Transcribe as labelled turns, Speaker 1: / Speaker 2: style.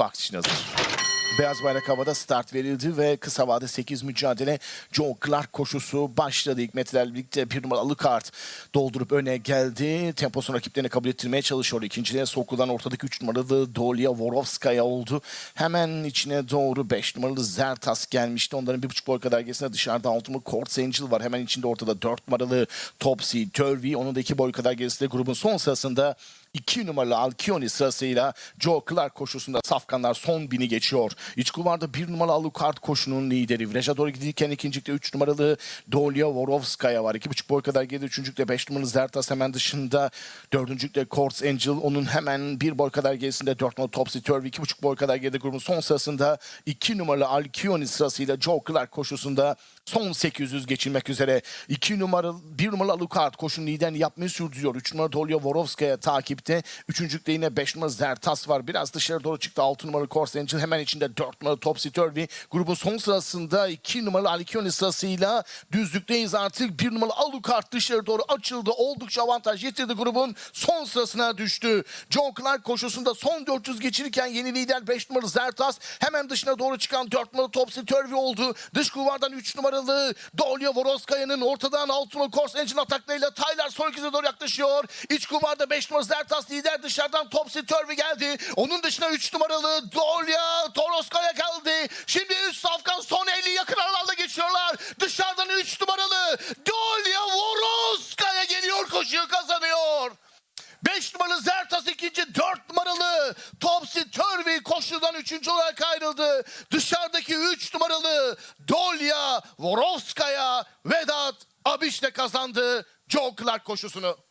Speaker 1: box için hazır. Beyaz bayrak havada start verildi ve kısa vade 8 mücadele Joe Clark koşusu başladı. İlk birlikte bir numaralı kart doldurup öne geldi. Temposunu rakiplerine kabul ettirmeye çalışıyor. İkinciliğe sokulan ortadaki 3 numaralı Dolia Vorovskaya oldu. Hemen içine doğru 5 numaralı Zertas gelmişti. Onların bir buçuk boy kadar gerisinde dışarıda 6 numaralı Quartz Angel var. Hemen içinde ortada 4 numaralı Topsy Turvey. Onun da 2 boy kadar gerisinde grubun son sırasında 2 numaralı Alkioni sırasıyla Joe Clark koşusunda safkanlar son bini geçiyor. İç kulvarda 1 numaralı Alucard koşunun lideri. Viraja doğru gidilirken ikincilikte 3 numaralı Dolia Vorovskaya var. 2,5 boy kadar geride. Üçüncülükte 5 numaralı Zertas hemen dışında. Dördüncülükte Quartz Angel. Onun hemen 1 boy kadar gerisinde 4 numaralı Topsy Turvey. 2,5 boy kadar geride grubun son sırasında 2 numaralı Alkioni sırasıyla Joe Clark koşusunda son 800 geçilmek üzere. 2 numaralı 1 numaralı Alucard koşunun liderini yapmayı sürdürüyor. 3 numaralı Dolia Vorovskaya takipte. Üçüncülükte yine 5 numaralı Zertas var. Biraz dışarı doğru çıktı. 6 numaralı Corse Angel hemen içinde 4 numaralı Topsy Turvey. Grubun son sırasında 2 numaralı Alkioni sırasıyla düzlükteyiz artık. 1 numaralı Alucard dışarı doğru açıldı. Oldukça avantaj getirdi grubun son sırasına düştü. Joe Clark koşusunda son 400 geçirirken yeni lider 5 numaralı Zertas hemen dışına doğru çıkan 4 numaralı Topsy Turvey oldu. Dış kulvardan 3 numaralı Dolia Voroskaya'nın ortadan 6 numaralı Corse Angel ataklarıyla Tyler son ikize doğru yaklaşıyor. İç kulvarda 5 numaralı Zertas lider dışarıdan Topsy Turvey geldi. Onun dışına 3 numaralı Dolia Toroskaya geldi. Şimdi üst safkan son 50 yakın aralarla geçiyorlar. Dışarıdan 3 numaralı Dolia Voroskaya geliyor koşuyu kazanıyor. 5 numaralı Zertas ikinci, 4 numaralı Topsy Turvey koşudan üçüncü olarak ayrıldı. Dışarıdaki 3 numaralı Dolia Vorovskaya Vedat Abiş'le kazandı Joe Clark koşusunu.